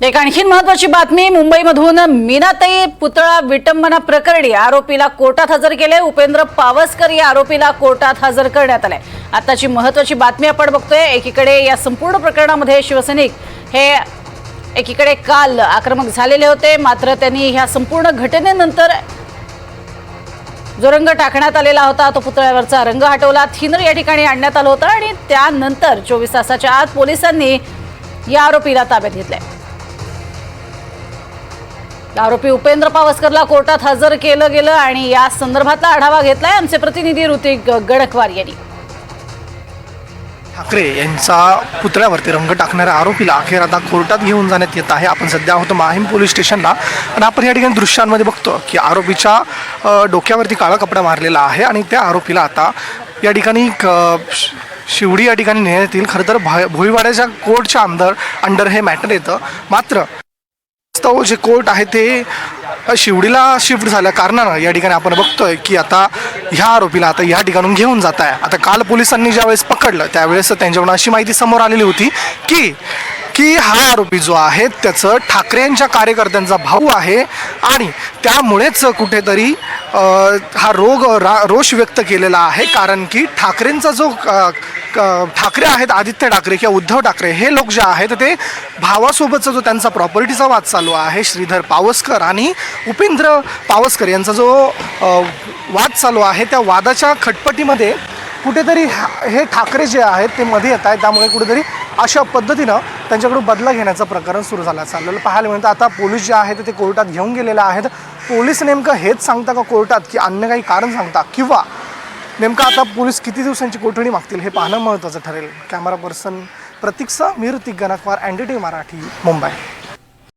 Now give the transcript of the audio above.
एक आणखीन महत्वाची बातमी मुंबईमधून मीनाताई पुतळा विटंबना प्रकरणी आरोपीला कोर्टात हजर केले उपेंद्र पावसकर या आरोपीला कोर्टात हजर करण्यात आले आताची महत्वाची बातमी आपण बघतोय. एकीकडे या संपूर्ण प्रकरणामध्ये शिवसैनिक हे एकीकडे काल आक्रमक झालेले होते. मात्र त्यांनी ह्या संपूर्ण घटनेनंतर जो रंग टाकण्यात आलेला होता तो पुतळ्यावरचा रंग हटवला. थिनर या ठिकाणी आणण्यात आलं होतं आणि त्यानंतर चोवीस तासाच्या आत पोलिसांनी या आरोपीला ताब्यात घेतलंय. आरोपी उपेंद्र पावसकरला कोर्टात हजर केलं गेलं आणि या संदर्भातला आढावा घेतलाय आमचे प्रतिनिधी ऋतिक गडकवार यांनी. ठाकरे यांचा पुतळ्यावरती रंग टाकणाऱ्या आरोपीला अखेर आता कोर्टात घेऊन जाण्यात येत आहे. आपण सध्या आहोत माहीम पोलीस स्टेशनला आणि आपण या ठिकाणी दृश्यांमध्ये बघतो की आरोपीच्या डोक्यावरती काळा कपडा मारलेला आहे आणि त्या आरोपीला आता या ठिकाणी क- शिवडी या ठिकाणी नेण्यात येईल खरं तर भा भोईवाड्याच्या कोर्टच्या अंदर अंडर हे मॅटर येतं. मात्र वास्तव जे कोर्ट आहे ते शिवडीला शिफ्ट झाल्या कारणानं या ठिकाणी आपण बघतोय की आता ह्या आरोपीला आता या ठिकाणून घेऊन जात आहे. आता काल पोलिसांनी ज्यावेळेस पकडलं त्यावेळेस त्यांच्याकडून अशी माहिती समोर आलेली होती की की हा आरोपी जो आहे त्याचं ठाकरेंच्या कार्यकर्त्यांचा भाऊ आहे आणि त्यामुळेच कुठेतरी हा रोग रा रोष व्यक्त केलेला आहे. कारण की ठाकरेंचा जो ठाकरे आहेत आदित्य ठाकरे किंवा उद्धव ठाकरे हे लोक जे आहेत ते भावासोबतचा जो त्यांचा प्रॉपर्टीचा वाद चालू आहे श्रीधर पावसकर आणि उपेंद्र पावसकर यांचा जो वाद चालू आहे त्या वादाच्या खटपटीमध्ये कुठेतरी हे ठाकरे जे आहेत ते मध्ये येत आहेत त्यामुळे कुठेतरी अशा पद्धतीनं त्यांच्याकडून बदला घेण्याचं प्रकरण सुरू झालं चाललेलं पाहायला मिळतं. आता पोलीस जे आहेत ते कोर्टात घेऊन गेलेले आहेत. पोलीस नेमकं हेच सांगता का कोर्टात की अन्य काही कारण सांगता? किंवा नेमकं आता पोलीस किती दिवसांची कोठडी मागतील हे पाहणं महत्त्वाचं ठरेल. कॅमेरा पर्सन प्रतीक्षा मी Hrithik Ganakwar N D T Marathi Mumbai.